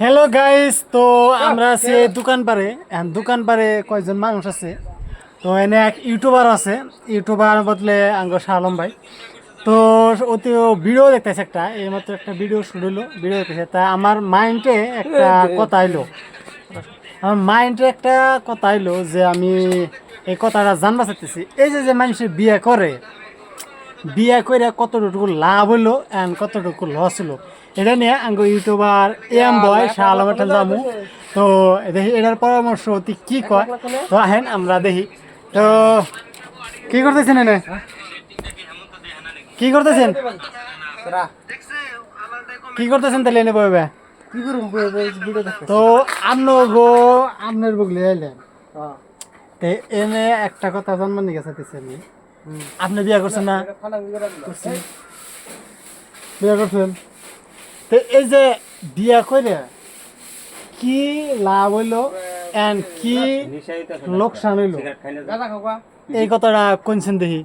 Hello guys তো আমরা আছি দোকান পারে দোকান পারে কয়েকজন মানুষ আছে। তো এনে এক ইউটিউবার আছে। ইউটিউবার বদলে আঙ্গ শাহ আলম ভাই। তো অতি ভিডিও দেখতেছে একটা। এই মাত্র একটা ভিডিও শুরু হলো ভিডিও দেখতেছে। তা আমার মাইন্ডে একটা কথা আইলো আমার মাইন্ডে একটা কথা আইলো যে আমি এই কথাটা জানবা চাইতেছি। এই যে যে মানুষের বিয়ে করে বিয়ে করে কতটুকু লাভ হলো এন্ড কতটুকু লস হলো এটা নিয়ে আঙ্গ ইউটিউবার এম বয় শাহ আলমের জামু। তো দেখি এটার পরামর্শ অতি কি কয়। তো আহেন আমরা দেখি। তো কি করতেছেন এনে? কি করতেছেন? কি করতেছেন তাহলে এনে বইবে? তো আমনো গো বুগলে আইলেন। তে এনে একটা কথা জন্মানি গেছে আমি আপনি বিয়ে করছেন না? বিয়ে করছেন? তো এই যে বিয়ে করে কি লাভ হইল এন্ড কি লোকসান হইল? এই কথাটা কোনছেন দেখি।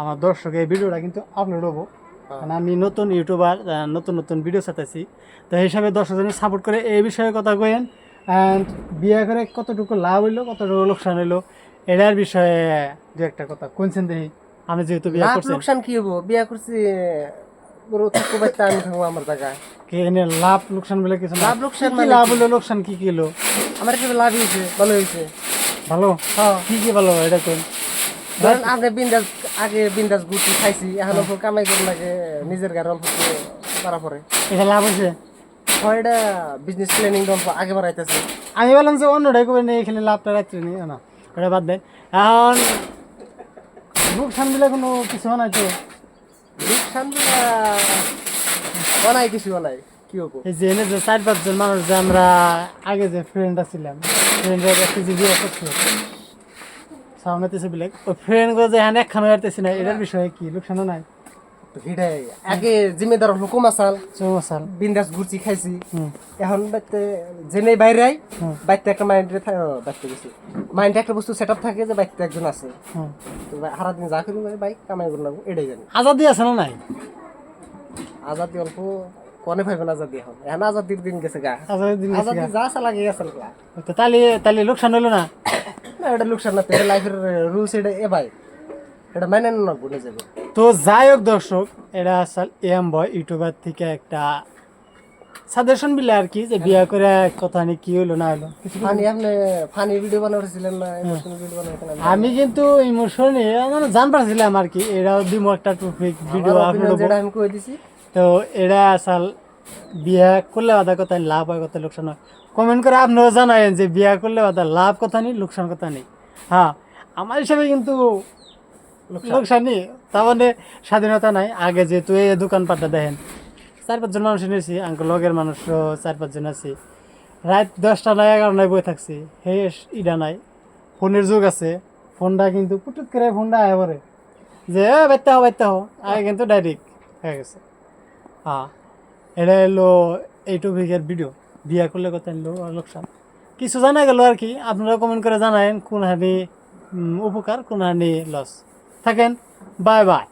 আমার দর্শক, এই ভিডিওটা কিন্তু আপলোড হব। কারণ আমি নতুন ইউটিউবার নতুন নতুন ভিডিও চাইতেছি তো হিসাবে দর্শকজনের সাপোর্ট করে এই বিষয়ে কথা কইেন অ্যান্ড বিয়ে করে কতটুকু লাভ হইল, কতটুকু লোকসান হইল এটার বিষয়ে দু একটা কথা। কোনছেন দেখি আমি যেহেতু বিয়ে লাভ করছেন লোকসান কি হব? বিয়া করছি গরু থাকব আমি থাকব আমার কি এনে লাভ লোকসান বলে কিছু লাভ লোকসান কি কি মানে লাভ হলো লোকসান কি কি হলো? আমার হিসেবে লাভ হয়েছে ভালো হয়েছে। ভালো? হ্যাঁ। কি কি ভালো এটা কোন? ধরেন আপনি বিন্দাস আগে বিন্দাস গুটি খাইছি এখন অল্প কামাই করে লাগে নিজের গাড়ি অল্প পারা পরে। এটা লাভ হয়েছে? হয় এটা বিজনেস প্ল্যানিং অল্প আগে বাড়াইতেছে। আমি বললাম যে অন্যটাই করে নেই এখানে লাভটা রাত্রে নেই না। ওটা বাদ এখন সামনে কোনো কিছু নাই তো? লোকসান বানাই কিছু কি হব? যে এনে যে চার পাঁচজন মানুষ যে আমরা আগে যে ফ্রেন্ড ছিলাম ফ্রেন্ডের একটা যে বিয়ে করছিল সামনে তেছে বিলেক ওই ফ্রেন্ড যে একখানে হারতেছি না এটার বিষয়ে কি? লোকসানও নাই? ভিড়াই আগে জিম্মেদার হুকুম আসাল চৌমাসাল বিন্দাস ঘুরছি খাইছি। এখন বাইতে জেনে বাইরে। বাইতে একটা মাইন্ডে বাইতে গেছি। মাইন্ডে একটা বস্তু সেট থাকে যে বাইতে একজন আছে। ভাই সারাদিন যা করি বাইক কামাই করে লাগবো এটাই জানি। আজাদি আছে না নাই? আজাদি অল্প কনে ভাইবেন আজাদি এখন। এখন আজাদির দিন গেছে গা। দিন আজাদি যা আসা লাগে গেছে তাহলে তাহলে লোকসান হলো না? না এটা লোকসান না লাইফের রুলস এটা এ ভাই। এটা মেনে না গুনে যাবে তো যাই হোক দর্শক এটা আসল এম বয় ইউটিউবার থেকে একটা সাজেশন বিলে আর কি যে বিয়া করে কথা নিয়ে কি হলো না হলো। ফানি আপনি ফানি ভিডিও বানাইছিলেন না ইমোশনাল ভিডিও বানাইছিলেন আমি কিন্তু ইমোশনে মানে জান পারছিলাম আর কি এটাও দিব একটা টপিক ভিডিও আপলোড যেটা আমি কই দিছি। তো এটা আসল বিয়া করলে বাধা কথা নেই, লাভ হয় কথা লোকসান হয়। কমেন্ট করে আপনারা জানায়েন যে বিয়া করলে বাধা লাভ কথা নেই লোকসান কথা নেই। হ্যাঁ আমার হিসাবে কিন্তু লোকসান। নেই তার মানে স্বাধীনতা নাই। আগে যেহেতু এই দোকানপাটটা দেখেন, চার পাঁচজন মানুষ নিয়েছি আঙ্কল লগের মানুষও চার পাঁচজন আছি। রাত দশটা নয় এগারো নয় বই থাকছি, হে ইডা নাই। ফোনের যুগ আছে, ফোনটা কিন্তু পুটুক করে ফোনটা আয় পরে। যে বাইতে হো বাইতে হো আগে কিন্তু ডাইরেক্ট হয়ে গেছে। হ্যাঁ এটা এলো এই টপিকের ভিডিও বিয়া করলে কত এলো লোকসান। কিছু জানা গেল আর কি আপনারা কমেন্ট করে জানায়েন কোন হানি উপকার কোন হানি লস থাকেন বাই বাই